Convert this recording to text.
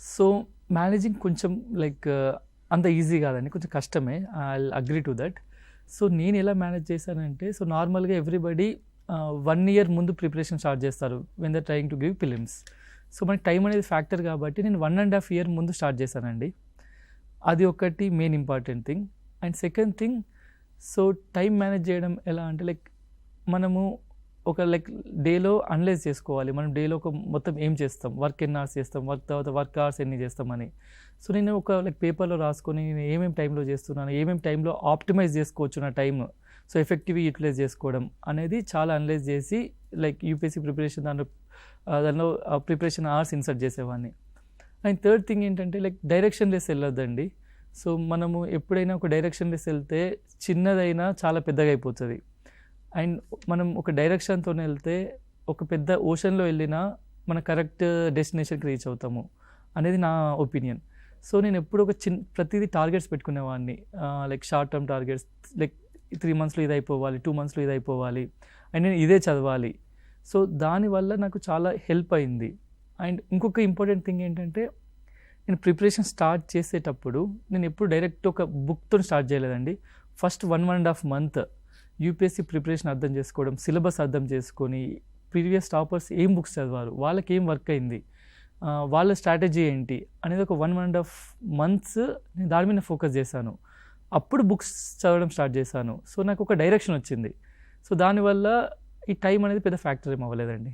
So managing కొంచెం like uh, అంత easy కాదండి. కొంచెం కష్టమే. I agree to that so నేను ఎలా మేనేజ్ చేశానంటే సో నార్మల్గా ఎవ్రీబడి వన్ ఇయర్ ముందు ప్రిపరేషన్ స్టార్ట్ చేస్తారు when the trying to give films so మనకి టైం అనేది ఫ్యాక్టర్ కాబట్టి నేను వన్ అండ్ హాఫ్ ఇయర్ ముందు స్టార్ట్ చేశానండి. అది ఒకటి main important thing and second thing so time manage చేయడం ఎలా అంటే లైక్ మనము ఒక లైక్ డేలో అనలైజ్ చేసుకోవాలి. మనం డేలో ఒక మొత్తం ఏం చేస్తాం? వర్క్ ఎన్ని అవర్స్ చేస్తాం? వర్క్ తర్వాత వర్క్ అవర్స్ ఎన్ని చేస్తామని. సో నేను ఒక లైక్ పేపర్లో రాసుకొని నేను ఏమేమి టైంలో చేస్తున్నాను? ఏమేమి టైంలో ఆప్టిమైజ్ చేసుకోవచ్చు నా టైం సో ఎఫెక్టివ్గా యూటిలైజ్ చేసుకోవడం అనేది చాలా అనలైజ్ చేసి లైక్ యూపీఎస్సీ ప్రిపరేషన్ దాంట్లో దానిలో ప్రిపరేషన్ అవర్స్ ఇన్సర్ట్ చేసేవాడిని. అండ్ థర్డ్ థింగ్ ఏంటంటే లైక్ డైరెక్షన్ లెస్ వెళ్ళొద్దండి. సో మనము ఎప్పుడైనా ఒక డైరెక్షన్ లెస్ వెళ్తే చిన్నదైనా చాలా పెద్దగా అయిపోతుంది. అండ్ మనం ఒక డైరెక్షన్తో వెళ్తే ఒక పెద్ద ఓషన్లో వెళ్ళినా మన కరెక్ట్ డెస్టినేషన్కి రీచ్ అవుతాము అనేది నా ఒపీనియన్. సో నేను ఎప్పుడు ఒక చిన్న ప్రతిదీ targets పెట్టుకునేవాడిని. Like short term targets like three మంత్స్లో ఇది అయిపోవాలి టూ మంత్స్లో ఇది అయిపోవాలి అండ్ నేను ఇదే చదవాలి. సో దానివల్ల నాకు చాలా హెల్ప్ అయింది. అండ్ ఇంకొక ఇంపార్టెంట్ థింగ్ ఏంటంటే నేను ప్రిపరేషన్ స్టార్ట్ చేసేటప్పుడు నేను ఎప్పుడు డైరెక్ట్ ఒక బుక్తో స్టార్ట్ చేయలేదండి. First one one and half month UPSC preparation అర్థం చేసుకోవడం సిలబస్ అర్థం చేసుకొని ప్రీవియస్ టాపర్స్ ఏం బుక్స్ చదివారు వాళ్ళకి ఏం వర్క్ అయింది వాళ్ళ స్ట్రాటజీ ఏంటి అనేది ఒక one one and half months నేను దాని మీద ఫోకస్ చేశాను. అప్పుడు బుక్స్ చదవడం స్టార్ట్ చేశాను. సో నాకు ఒక డైరెక్షన్ వచ్చింది. సో దానివల్ల ఈ టైం అనేది పెద్ద ఫ్యాక్టర్ ఏం అవ్వలేదండి.